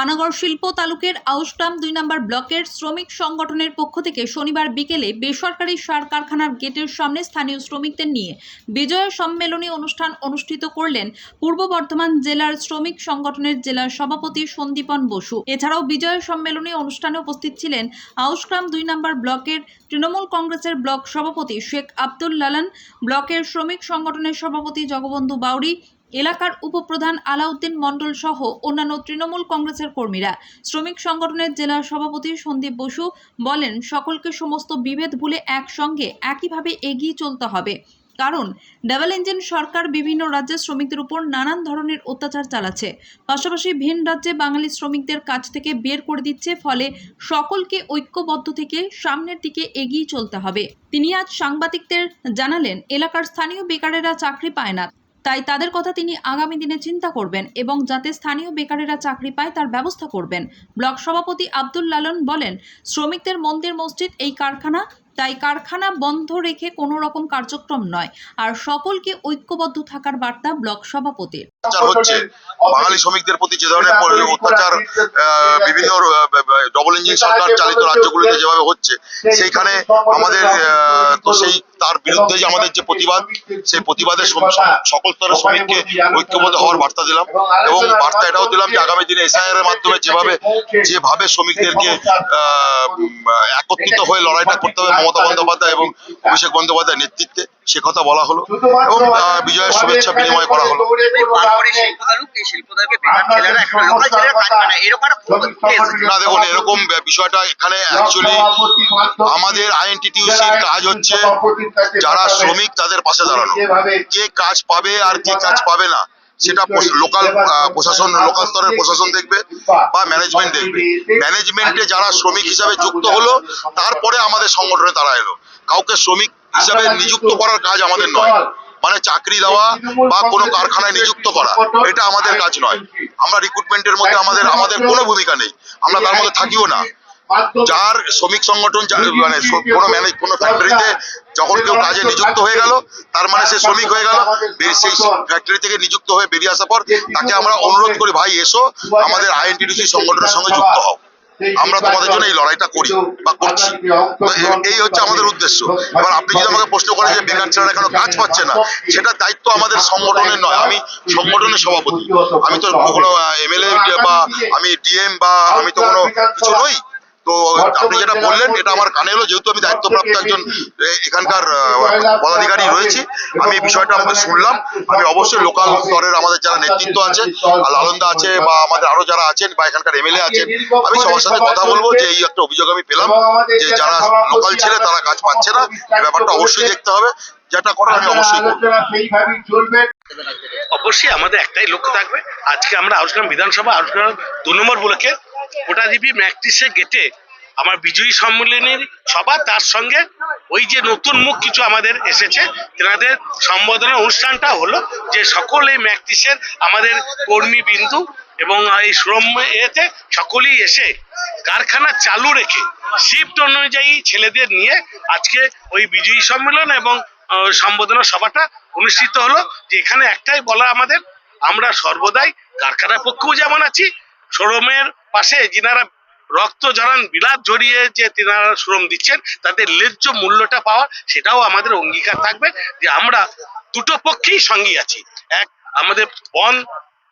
পানাগড় শিল্প তালুকের আউসগ্রাম দুই নম্বর ব্লকের শ্রমিক সংগঠনের পক্ষ থেকে শনিবার বিকেলে বেসরকারি সার কারখানার গেটের সামনে স্থানীয় শ্রমিকদের নিয়ে বিজয় সম্মেলনী অনুষ্ঠান অনুষ্ঠিত করলেন পূর্ব বর্ধমান জেলার শ্রমিক সংগঠনের জেলার সভাপতি সন্দীপন বসু। এছাড়াও বিজয় সম্মেলনী অনুষ্ঠানে উপস্থিত ছিলেন আউসগ্রাম দুই নম্বর ব্লকের তৃণমূল কংগ্রেসের ব্লক সভাপতি শেখ আব্দুল লালান, ব্লকের শ্রমিক সংগঠনের সভাপতি জগবন্ধু বাউরি এলাকার উপপ্রধান আলাউদ্দিন মণ্ডল সহ অন্যান্য তৃণমূল কংগ্রেসের কর্মীরা শ্রমিক সংগঠনের জেলা সভাপতি সন্দীপ বসু বলেন, সকলকে সমস্ত বিভেদ ভুলে একসঙ্গে একইভাবে এগিয়ে চলতে হবে। কারণ, ডাবল ইঞ্জিন সরকার বিভিন্ন রাজ্যের শ্রমিকদের উপর নানান ধরনের অত্যাচার চালাচ্ছে। পাশাপাশি ভিন রাজ্যে বাঙালি শ্রমিকদের কাছ থেকে বের করে দিচ্ছে, ফলে সকলকে ঐক্যবদ্ধ থেকে সামনের দিকে এগিয়ে চলতে হবে। তিনি আজ সাংবাদিকদের জানালেন, এলাকার স্থানীয় বেকারেরা চাকরি পায় না। তাই তাদের কথা তিনি আগামী দিনে চিন্তা করবেন এবং যাতে স্থানীয় বেকারেরা চাকরি পায় তার ব্যবস্থা করবেন। ব্লক সভাপতি আব্দুল লালন বলেন, শ্রমিকদের মন্দির মসজিদ, এই কারখানা তাই কারখানা বন্ধ রেখে কোনো রকম কার্যক্রম নয়। আর সকলকে ঐক্যবদ্ধ থাকার বার্তা ব্লক সভাপতির হচ্ছে বাঙালি শ্রমিকদের প্রতি যে ধরনের অত্যাচার বিভিন্ন ডবল ইঞ্জিন সরকার চালিত রাজ্যগুলিতে যেভাবে হচ্ছে সেইখানে আমাদের তো সেই তার বিরুদ্ধে যে আমাদের যে প্রতিবাদ সেই প্রতিবাদের সকল স্তরের শ্রমিককে ঐক্যবদ্ধ হওয়ার বার্তা দিলাম। এবং বার্তা এটাও দিলাম যে আগামী দিনে এসআইআর এর মাধ্যমে যেভাবে যেভাবে শ্রমিকদেরকে আহ, একত্রিত হয়ে লড়াইটা করতে হবে মমতা বন্দ্যোপাধ্যায় এবং অভিষেক বন্দ্যোপাধ্যায়ের নেতৃত্বে সে কথা বলা হলো এবং বিজয়ের শুভেচ্ছা বিনিময় করা হলো। না। দেখুন এরকম বিষয়টা এখানে অ্যাকচুয়ালি আমাদের আইএনটিটিউসির কাজ হচ্ছে যারা শ্রমিক তাদের পাশে দাঁড়ানো। কে কাজ পাবে আর কে কাজ পাবে না? সেটা লোকাল প্রশাসন লোকাল স্তরের প্রশাসন দেখবে বা ম্যানেজমেন্ট দেখবে। ম্যানেজমেন্টে যারা শ্রমিক হিসাবে যুক্ত হলো, তারপরে আমাদের সংগঠনে তারা এলো। কাউকে শ্রমিক হিসাবে নিযুক্ত করার কাজ আমাদের নয়। মানে চাকরি দেওয়া বা কোনো কারখানায় নিযুক্ত করা, এটা আমাদের কাজ নয়। আমরা রিক্রুটমেন্টের মধ্যে আমাদের আমাদের কোনো ভূমিকা নেই। আমরা তার মধ্যে থাকিও না। যার শ্রমিক সংগঠন মানে কোনো ম্যানেজ কোনো ফ্যাক্টরিতে যখন কেউ কাজে নিযুক্ত হয়ে গেল তার মানে সে শ্রমিক হয়ে গেল সেই ফ্যাক্টরি থেকে নিযুক্ত হয়ে বেরিয়ে আসার পর তাকে আমরা অনুরোধ করি ভাই এসো আমাদের আইএনটিডিসি সংগঠনের সঙ্গে যুক্ত হও। আমরা তোমাদের জন্য এই লড়াইটা করি বা করছি। এই হচ্ছে আমাদের উদ্দেশ্য। এবার আপনি যদি আমাকে প্রশ্ন করেন যে বেকার ছেলেরা কেন কাজ পাচ্ছে না সেটা দায়িত্ব আমাদের সংগঠনের নয়। আমি সংগঠনের সভাপতি। আমি তো কোনো এমএলএ বা আমি ডিএম বা আমি তো কোনো কিছু নই। তো আপনি যেটা বললেন এটা আমার কানে এলো যেহেতু আমি দায়িত্বপ্রাপ্ত একজন এখানকার পদাধিকারী রয়েছি। আমি এই বিষয়টা শুনলাম। আমি অবশ্যই লোকাল স্তরের আমাদের যারা নেতৃত্ব আছে লালনদা আছে বা আমাদের আরও যারা আছেন বা এখানকার এমএলএ আছেন আমি সবার সাথে কথা বলব যে এই একটা অভিযোগ আমি পেলাম যে যারা লোকাল ছেলে তারা কাজ পাচ্ছে না এই ব্যাপারটা অবশ্যই দেখতে হবে যেটা করার আমি অবশ্যই চলবে। অবশ্যই আমাদের একটাই লক্ষ্য থাকবে আজকে আমরা আউসগ্রাম বিধানসভা আউসগ্রাম দু নম্বর ব্লকের কোটাদ্বীপী ম্যাকটিসে গেটে আমার বিজয়ী সম্মেলনের সভা, তার সঙ্গে ওই যে নতুন মুখ কিছু আমাদের এসেছে, তেনাদের সম্বোধনা অনুষ্ঠানটা হলো যে সকল এই ম্যাকটিসের আমাদের কর্মী বিন্দু এবং এই শ্রম এতে সকলেই এসে কারখানা চালু রেখে শিফট অনুযায়ী ছেলেদের নিয়ে আজকে ওই বিজয়ী সম্মেলন এবং সম্বোধনা সভাটা অনুষ্ঠিত হলো, যে এখানে একটাই বলা আমাদের, আমরা সর্বদাই কারখানার পক্ষেও যেমন আছি শ্রমের পাশে যিনারা রক্ত জড়ান বিলাপ জড়িয়ে যে তিনারা শ্রম দিচ্ছেন, তাদের ন্যায্য মূল্যটা পাওয়া, সেটাও আমাদের অঙ্গীকার থাকবে যে আমরা দুটো পক্ষেই সঙ্গী আছি। এক, আমাদের বন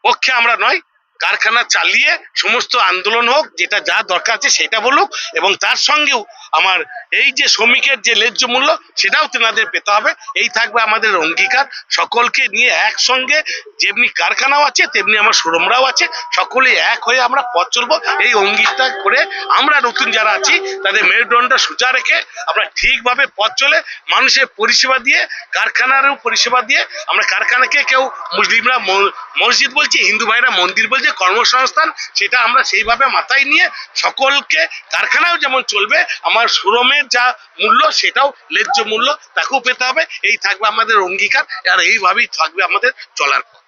পক্ষে আমরা নয় কারখানা চালিয়ে সমস্ত আন্দোলন হোক, যেটা যা দরকার আছে সেটা বলুক, এবং তার সঙ্গেও আমার এই যে শ্রমিকের যে ন্যায্য মূল্য, সেটাও তেনাদের পেতে হবে। এই থাকবে আমাদের অঙ্গীকার। সকলকে নিয়ে একসঙ্গে যেমনি কারখানাও আছে, তেমনি আমার শ্রমরাও আছে, সকলে এক হয়ে আমরা পথ চলবো। এই অঙ্গীকটা করে আমরা নতুন যারা আছি, তাদের মেরুদণ্ডটা সোজা রেখে আমরা ঠিকভাবে পথ চলে, মানুষের পরিষেবা দিয়ে, কারখানারও পরিষেবা দিয়ে, আমরা কারখানাকে কেউ মুসলিমরা মসজিদ বলছি, হিন্দু ভাইরা মন্দির বলছে কর্মসংস্থান, সেটা আমরা সেইভাবে মাথায় নিয়ে সকলকে কারখানাও যেমন চলবে, আমার শ্রমের যা মূল্য, সেটাও ন্যায্য মূল্য, তাকেও পেতে হবে। এই থাকবে আমাদের অঙ্গীকার, আর এইভাবেই থাকবে আমাদের চলার পথ।